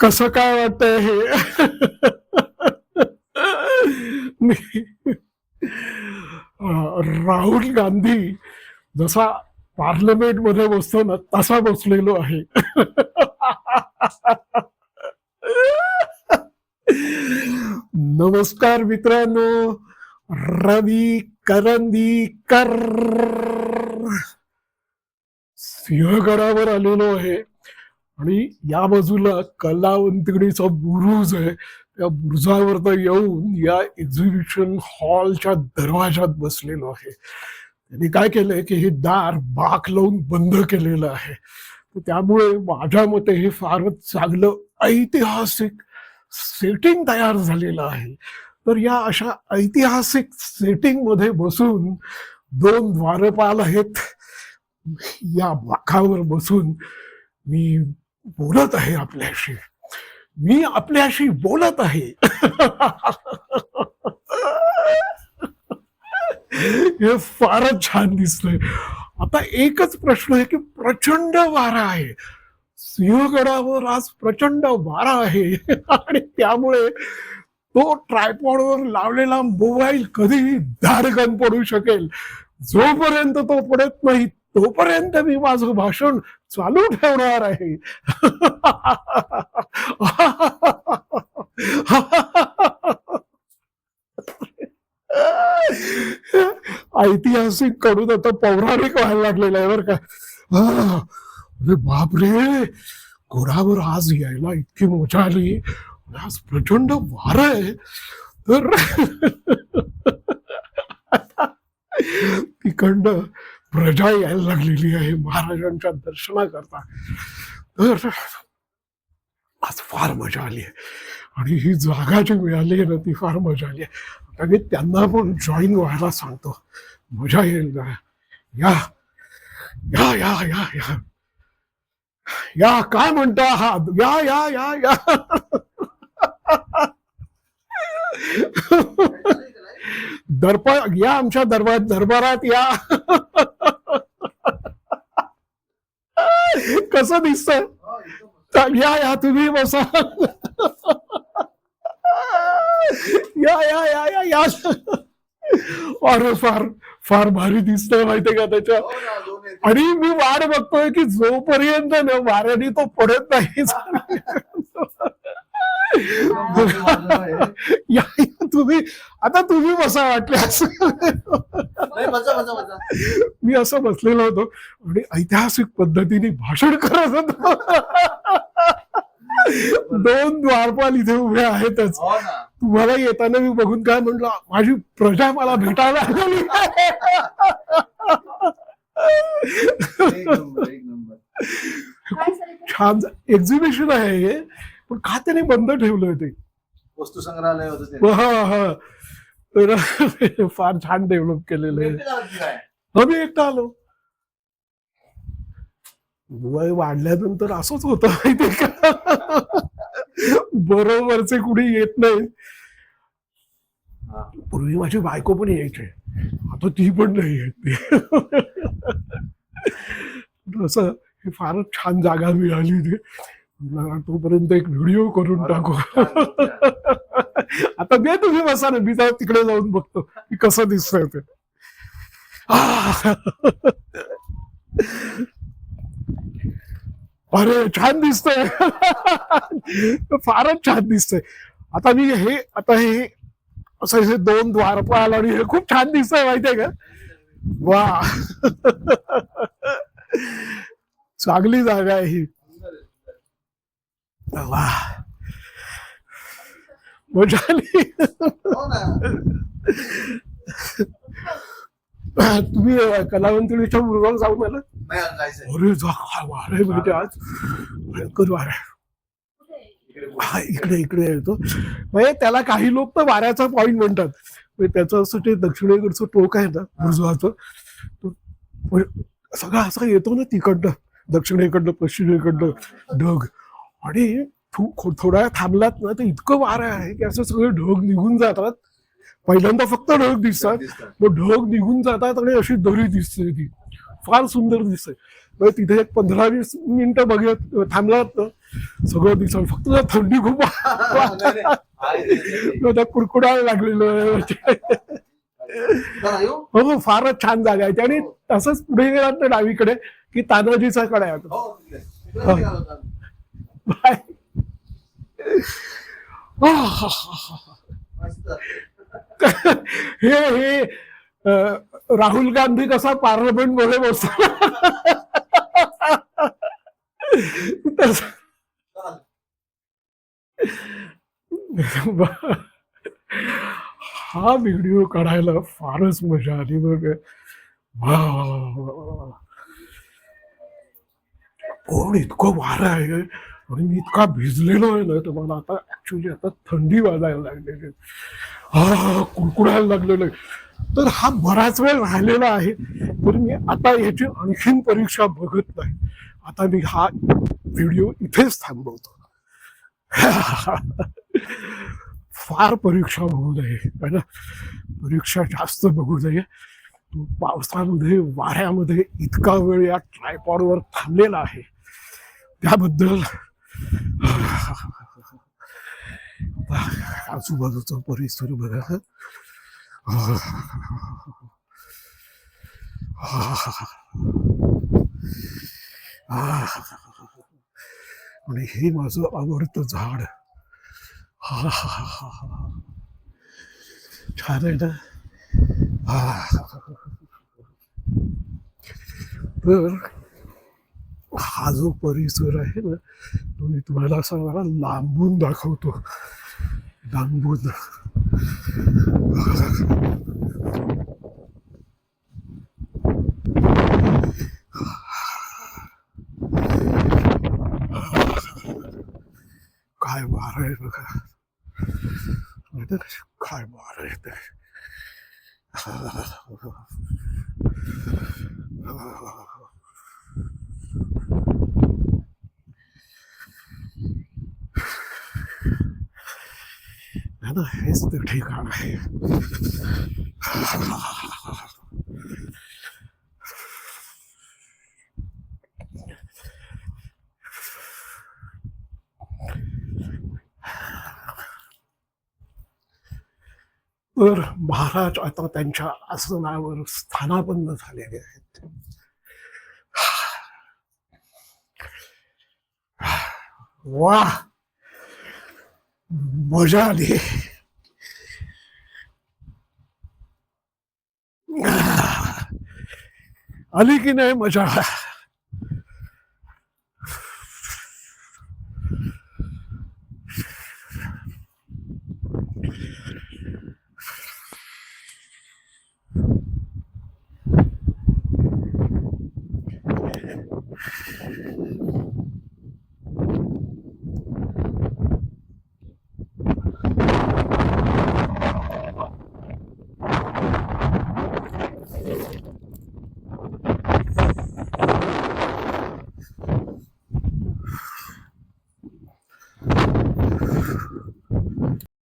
कसं काय वाटतंय हे? राहुल गांधी जसा पार्लमेंटमध्ये बसतो ना तसा बसलेलो आहे. नमस्कार मित्रांनो रवी करंदीकर सिंहगडावर आलेलो आहे. आणि या बाजूला कलावंतिणीचा बुरुज आहे. त्या बुरुजावर येऊन या एक्झिबिशन हॉलच्या दरवाजात बसलेलो आहे. त्यांनी काय केलंय की हे दार बाक लावून बंद केलेलं आहे. त्यामुळे माझ्या मते हे फारच चांगलं ऐतिहासिक सेटिंग तयार झालेलं आहे. तर या अशा ऐतिहासिक सेटिंगमध्ये बसून दोन द्वारपाल आहेत. या बाकावर बसून मी बोलत आहे आपल्याशी. मी आपल्याशी बोलत आहे. हे फारच छान दिसतंय. आता एकच प्रश्न आहे की प्रचंड वारा आहे. सिंहगडावर आज प्रचंड वारा आहे. आणि त्यामुळे तो ट्रायपॉडवर लावलेला मोबाईल कधीही धाडकन पडू शकेल. जोपर्यंत तो पडत नाही तोपर्यंत मी माझं भाषण चालू ठेवणार आहे. ऐतिहासिककडून आता पौराणिक व्हायला लागलेलं आहे बरं का. अरे बापरे! घोडावर आज यायला इतकी मजा आली आज प्रचंड वार आहे. तर तिकंड प्रजा यायला लागलेली आहे महाराजांच्या दर्शनाकरता. तर आज फार मजा आली आहे. आणि ही जागा जी मिळाली आहे ना ती फार मजा आली आहे. आता मी त्यांना पण जॉईन व्हायला सांगतो. मजा येईल ना. या या या या या. या काय म्हणता हा? या या या या. दर्पण या आमच्या दरबार दरबारात या. कसं दिसतंय? तर या या तुम्ही बसा. या या या या या. अरे फार फार भारी दिसतंय माहितीये का त्याच्या? आणि मी वाट बघतोय की जोपर्यंत ना वाऱ्याने तो पडत नाही. या या तुम्ही आता तुम्ही बसा वाटल्यास मी असं बसलेलो होतो. आणि ऐतिहासिक पद्धतीने भाषण करत होतो. दोन द्वारपाल इथे उभे आहेतच. तुम्हाला येताना मी बघून काय म्हणलं माझी प्रजा मला भेटायला आलेली. छान एक्झिबिशन आहे हे. पण का त्याने बंद ठेवलंय ते? वस्तू संग्रहालय होतं हा हा. फार छान डेव्हलप केलेलं आहे? आम्ही एकटा आलो. वय वाढल्यानंतर असंच होतं माहितीये का? बरोबरचे कुणी येत नाही. पूर्वी माझी बायको पण यायची. आता ती पण नाही येत. असं हे फारच छान जागा मिळाली ती म्हणलं, तोपर्यंत एक व्हिडिओ करून टाकू. आता दे तुम्ही बसा ना मी जाऊ तिकडे जाऊन बघतो की कसं दिसतंय ते! अरे छान दिसतंय. फारच छान दिसतंय. आता मी हे आता हे असं हे दोन द्वारपाल आणि हे खूप छान दिसतंय माहितीये का? वा. चांगली जागा आहे ही. वा मजा आली. तुम्ही अं, कलावंतळीच्या मुरगाव जाऊन आला जायचंय. अरे जा काय वार आहे म्हणजे आज भयंकर वार आहे. हा इकडे इकडे येतो म्हणजे त्याला काही लोक तर वाऱ्याचा पॉइंट म्हणतात. म्हणजे त्याचं असं ते दक्षिणेकडचं टोक आहे ना बुरजाचं. तो म्हणजे सगळा असा येतो ना तिकडनं दक्षिणेकडनं पश्चिमेकडनं ढग. आणि थोडा वेळ थांबलात ना तर इतकं वारं आहे की असं सगळे ढग निघून जातात. पहिल्यांदा फक्त ढग दिसतात. मग ढग निघून जातात आणि अशी दरी दिसते ती. फार सुंदर दिसते. मग तिथे एक पंधरा वीस मिनिटं बघत थांबलात ना सगळं दिसत. फक्त थंडी खूप त्या कुडकुडायला लागलेलं? हो फारच छान जागा आहे. आणि तसंच पुढे गेलात ना डावीकडे की तानाजीचा कडा आहे हो, तिकडे. तिकडे निघालो होतो आम्ही. बाय. आह. मस्त. हे हे राहुल गांधी कसा पार्लमेंटमध्ये बसतो हा व्हिडिओ काढायला फारच मजा आली बघ. वा. कोण इतकं वारा आहे? आणि मी इतका भिजलेलो आहे ना तर मला आता ऍक्च्युली आता थंडी वाजायला लागलेली आहे. हा कुडकुडायला लागलेलं आहे. तर हा बराच वेळ राहिलेला आहे तर मी आता याची आणखीन परीक्षा बघत नाही. आता मी हा व्हिडिओ इथेच थांबवतो. फार परीक्षा बघू नये ना? परीक्षा जास्त बघू नये तो पावसामध्ये वाऱ्यामध्ये इतका वेळ या ट्रायपॉडवर थांबलेला आहे. त्याबद्दल आजूबाजूचा परिसर बघा आणि हे माझं आवडतं झाड हा हा हा हा छान आहे ना हा. तर हा जो परिसर आहे ना मी तुम्हाला असा लांबून दाखवतो. लांबून. काय वार आहे बघा. काय वार आहे ते हेच ते ठिकाण आहे. तर महाराज आता त्यांच्या आसनावर स्थानाबंद झालेले आहेत. वा मजा आली आली की नाही मजा